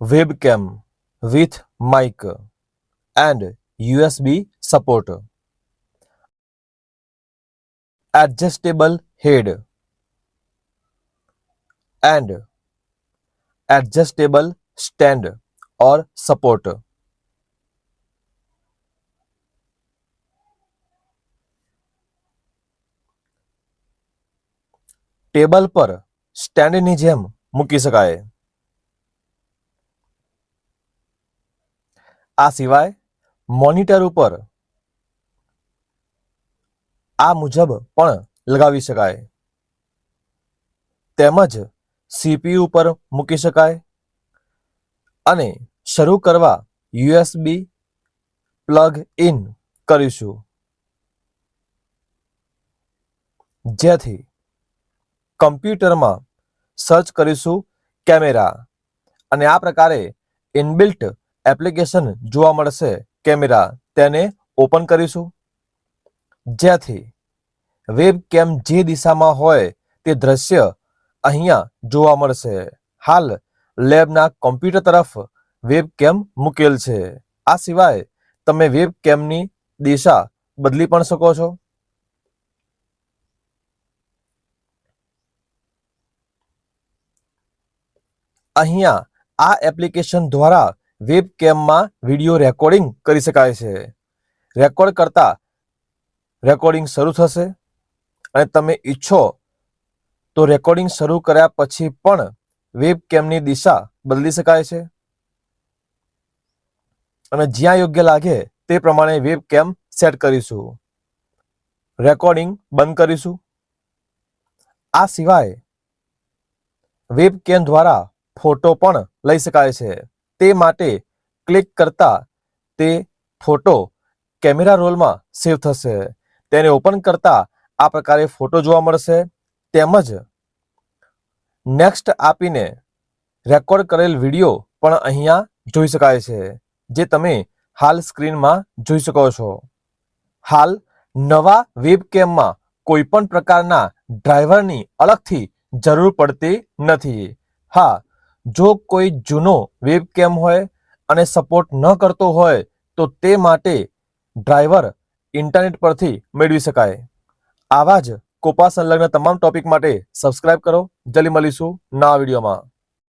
webcam with mic and USB support. Adjustable head and adjustable stand or support. Table પર સ્ટેન્ડની જેમ મૂકી શકાય આ સિવાય મોનિટર ઉપર આ મુજબ પણ લગાવી શકાય. તેમજ સીપીયુ ઉપર મૂકી શકાય અને શરૂ કરવા યુએસબી પ્લગ ઇન કરીશું. જેથી કમ્પ્યુટરમાં સર્ચ કરીશું કેમેરા અને આ પ્રકારે ઇનબિલ્ટ એપ્લિકેશન જોવા મળશે કેમેરા તેને ઓપન કરીશું. જ્યાંથી વેબ કેમ જે દિશામાં હોય તે દ્રશ્ય અહીંયા જોવા મળશે. હાલ લેબના કોમ્પ્યુટર તરફ વેબ કેમ મૂકેલ છે. આ સિવાય તમે વેબ કેમની દિશા બદલી પણ શકો છો. અહીંયા આ એપ્લિકેશન દ્વારા વેબ કેમમાં વીડિયો રેકોર્ડિંગ કરી શકાય છે. રેકોર્ડ કરતા રેકોર્ડિંગ શરૂ થશે અને તમે ઈચ્છો તો રેકોર્ડિંગ શરૂ કર્યા પછી પણ વેબ કેમની દિશા બદલી શકાય છે. અને જ્યાં યોગ્ય લાગે તે પ્રમાણે વેબ કેમ સેટ કરીશું. રેકોર્ડિંગ બંધ કરીશું. આ સિવાય વેબ કેમ દ્વારા ફોટો પણ લઈ શકાય છે. તે માટે ક્લિક કરતા તે ફોટો કેમેરા રોલમાં સેવ થશે. તેને ઓપન કરતા આ પ્રકારે ફોટો જોવા મળશે. તેમજ નેક્સ્ટ આપીને રેકોર્ડ કરેલ વીડિયો પણ અહીંયા જોઈ શકાય છે, જે તમે હાલ સ્ક્રીનમાં જોઈ શકો છો. હાલ નવા વેબકેમમાં કોઈ પણ પ્રકારના ડ્રાઈવરની અલગથી જરૂર પડતી નથી. હા જો કોઈ જૂનો વેબકેમ હોય અને સપોર્ટ ન કરતો હોય, તો તે માટે ડ્રાઈવર ઇન્ટરનેટ પરથી મેળવી શકાય. આવા જ કોપા સંલગ્ન તમામ ટોપિક માટે સબસ્ક્રાઇબ કરો. જલ્દી મળીશું નવા વિડીયોમાં.